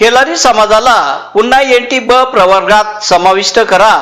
ठेलारी समाजाला पुन्हा N T ब प्रवर्गात समाविष्ट करा.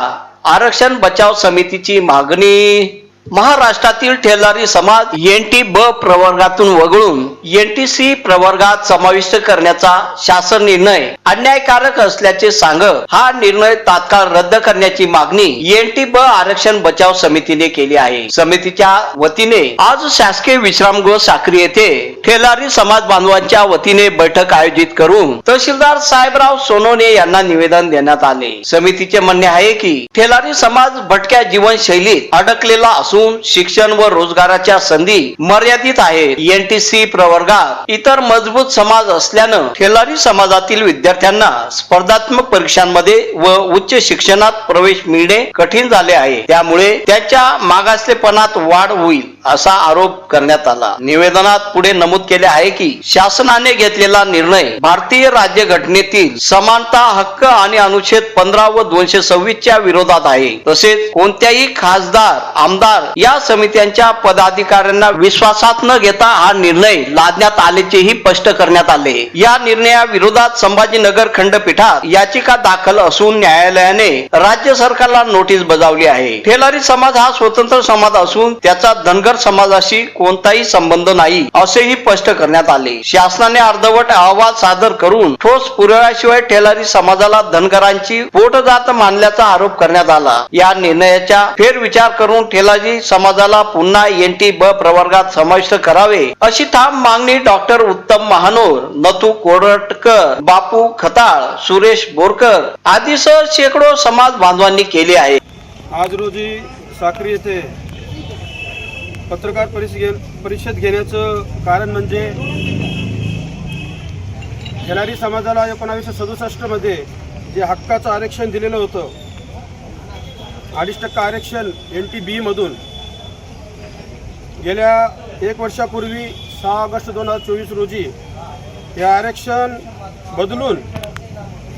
आरक्षण बचाव समितीची मागणी. महाराष्ट्रातील ठेलारी समाज एन टी ब प्रवर्गातून वगळून एन टी सी प्रवर्गात समाविष्ट करण्याचा शासन निर्णय अन्यायकारक असल्याचे सांगत हा निर्णय तात्काळ रद्द करण्याची मागणी एन टी ब आरक्षण बचाव समितीने केली आहे. समितीच्या वतीने आज शासकीय विश्रामगृह साक्री येथे ठेलारी समाज बांधवांच्या वतीने बैठक आयोजित करून तहसीलदार साहेबराव सोनोने यांना निवेदन देण्यात आले. समितीचे म्हणणे आहे की ठेलारी समाज भटक्या जीवनशैलीत अडकलेला असून शिक्षण व रोजगाराच्या संधी मर्यादित आहेत. एनटीसी प्रवर्गात इतर मजबूत समाज असल्यानं ठेलारी समाजातील विद्यार्थ्यांना स्पर्धात्मक परीक्षांमध्ये व उच्च शिक्षणात प्रवेश मिळणे कठीण झाले आहे. त्यामुळे त्याच्या मागासलेपणात वाढ होईल. असा आरोप करण्यात आला. निवेदनात पुढे नमूद केले आहे की शासनाने घेतलेला निर्णय भारतीय राज्य घटनेतील समानता हक्क आणि अनुच्छेद पंधरा व दोनशे सव्वीसच्या विरोधात आहे. तसेच कोणत्याही खासदार आमदार या समित्यांच्या पदाधिकाऱ्यांना विश्वासात न घेता हा निर्णय लादण्यात आल्याचेही स्पष्ट करण्यात आले. या निर्णयाविरोधात संभाजीनगर खंडपीठात याचिका दाखल असून न्यायालयाने राज्य सरकारला नोटीस बजावली आहे. ठेलारी समाज हा स्वतंत्र समाज असून त्याचा धनगर समाजाशी कोणताही संबंध नाही असेही स्पष्ट करण्यात आले. शासनाने अर्धवट अहवाल सादर करून ठोस पुराव्याशिवाय ठेलारी समाजाला धनगरांची पोटजात मानल्याचा आरोप करण्यात आला. या निर्णयाचा फेरविचार करून ठेलाजी समाजाला पुन्हा एन टी ब प्रवर्गात समाविष्ट करावे अशी ठाम मागणी डॉक्टर उत्तम महानोर नथू कोरटकर बापू खताळ सुरेश बोरकर आदीसह शेकडो समाज बांधवांनी केली आहे. आज रोजी साक्री येथे पत्रकार परिषद परिषद घेण्याचं कारण म्हणजे घेणारी समाजाला एकोणावीसशे सदुसष्टमध्ये जे हक्काचं आरक्षण दिलेलं होतं अडीच टक्का आरक्षण एन टी बीमधून गेल्या एक वर्षापूर्वी सहा ऑगस्ट दोन हजार चोवीस रोजी हे आरक्षण बदलून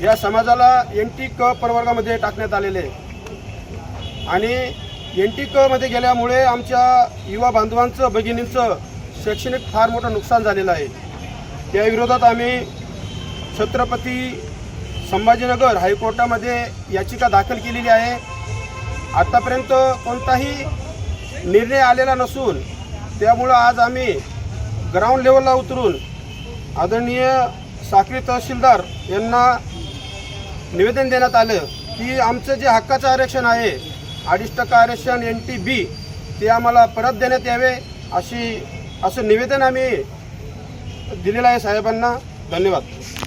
या समाजाला एन टी क प्रवर्गामध्ये टाकण्यात आलेले आणि एन टी कमध्ये गेल्यामुळे आमच्या युवा बांधवांचं भगिनींचं शैक्षणिक फार मोठं नुकसान झालेलं आहे. त्याविरोधात आम्ही छत्रपती संभाजीनगर हायकोर्टामध्ये याचिका दाखल केलेली आहे. आत्तापर्यंत कोणताही निर्णय आलेला नसून त्यामुळं आज आम्ही ग्राउंड लेवलला उतरून आदरणीय साखरी तहसीलदार यांना निवेदन देण्यात आलं की आमचं जे हक्काचं आरक्षण आहे अडीच टक्का आरक्षण एन टी बी ते आम्हाला परत देण्यात यावे अशी असं निवेदन आम्ही दिलेलं आहे साहेबांना. धन्यवाद.